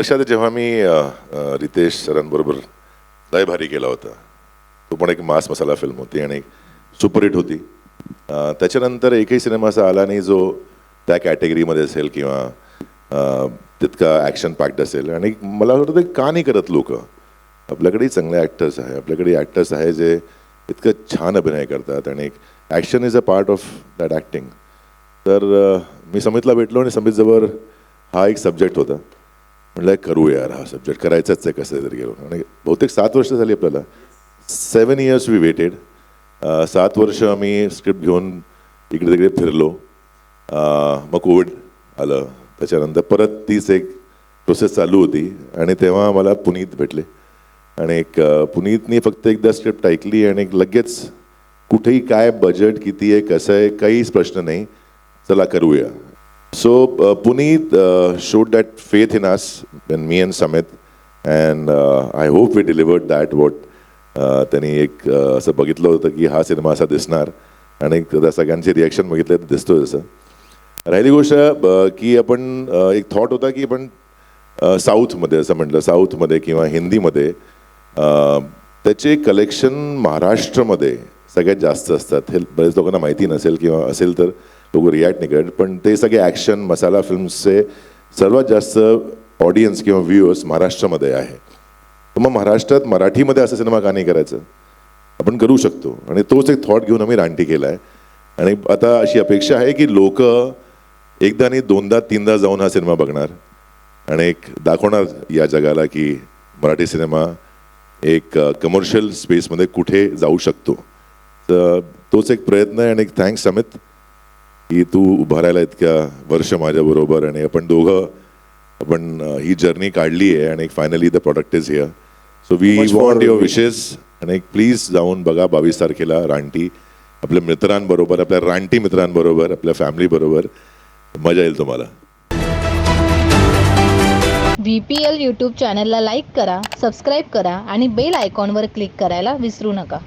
लक्षात जेव्हा मी रितेश सरांबरोबर लय भारी केला होता. तो पण एक मास मसाला फिल्म होती आणि सुपरहिट होती. त्याच्यानंतर एकही सिनेमा असा आला नाही जो त्या कॅटेगरीमध्ये असेल किंवा तितका ॲक्शन पॅक्ड असेल. आणि मला वाटतं ते का नाही करत लोक? आपल्याकडे चांगले ॲक्टर्स आहे. आपल्याकडे ॲक्टर्स आहे जे इतकं छान अभिनय करतात आणि action is a part of that acting तर मी समितला भेटलो आणि समितजवळ हा एक सब्जेक्ट होता. म्हटलं करूया यार हा सब्जेक्ट करायचाच आहे कसं तरी गेलो. आणि बहुतेक सात वर्ष झाली आपल्याला. सेवन इयर्स वी वेटेड सात वर्ष आम्ही स्क्रिप्ट घेऊन इकडे तिकडे फिरलो. मग कोविड आलं. त्याच्यानंतर परत तीच एक प्रोसेस चालू होती. आणि तेव्हा मला पुनीत भेटले. आणि एक पुनीतने पुनीतनी फक्त एकदा स्क्रिप्ट ऐकली आणि एक लगेच कुठेही काय बजेट किती आहे कसं आहे काहीच प्रश्न नाही. चला करूया. So Puneet showed that faith in us in me and Samit and I hope we delivered that what त्यांनी एक असं बघितलं होतं की हा सिनेमा असा दिसणार आणि त्या सगळ्यांचे रिॲक्शन बघितले तर दिसतोय तसं राहिली गोष्ट की आपण एक थॉट होता की आपण साऊथमध्ये असं म्हटलं साऊथमध्ये किंवा हिंदीमध्ये त्याचे कलेक्शन महाराष्ट्रमध्ये सगळ्यात जास्त असतात हे बरेच लोकांना माहिती नसेल किंवा असेल तर लोक रिॲक्ट नाही करत. पण ते सगळे ॲक्शन मसाला फिल्म्सचे सर्वात जास्त ऑडियन्स किंवा व्ह्युअर्स महाराष्ट्रामध्ये आहे. तर मग महाराष्ट्रात मराठीमध्ये असा सिनेमा का नाही करायचं? आपण करू शकतो. आणि तोच एक थॉट घेऊन आम्ही रानटी केला आहे आणि आता अशी अपेक्षा आहे की लोक एकदा आणि दोनदा तीनदा जाऊन हा सिनेमा बघणार. आणि एक दाखवणार या जगाला की मराठी सिनेमा एक कमर्शियल स्पेसमध्ये कुठे जाऊ शकतो. तर तोच एक प्रयत्न आहे आणि एक थँक्स अमित. की तू उभा राहिला इतक्या वर्ष माझ्याबरोबर आणि आपण दोघं आपण ही जर्नी काढली आहे आणि finally the product is here so we want your wishes आणि एक प्लीज जाऊन बघा बावीस तारखेला रानटी. आपल्या मित्रांबरोबर आपल्या रानटी मित्रांबरोबर आपल्या फॅमिलीबरोबर मजा येईल तुम्हाला. व्ही पी एल यूट्यूब चॅनलला लाईक करा सबस्क्राईब करा आणि बेल आयकॉनवर क्लिक करायला विसरू नका.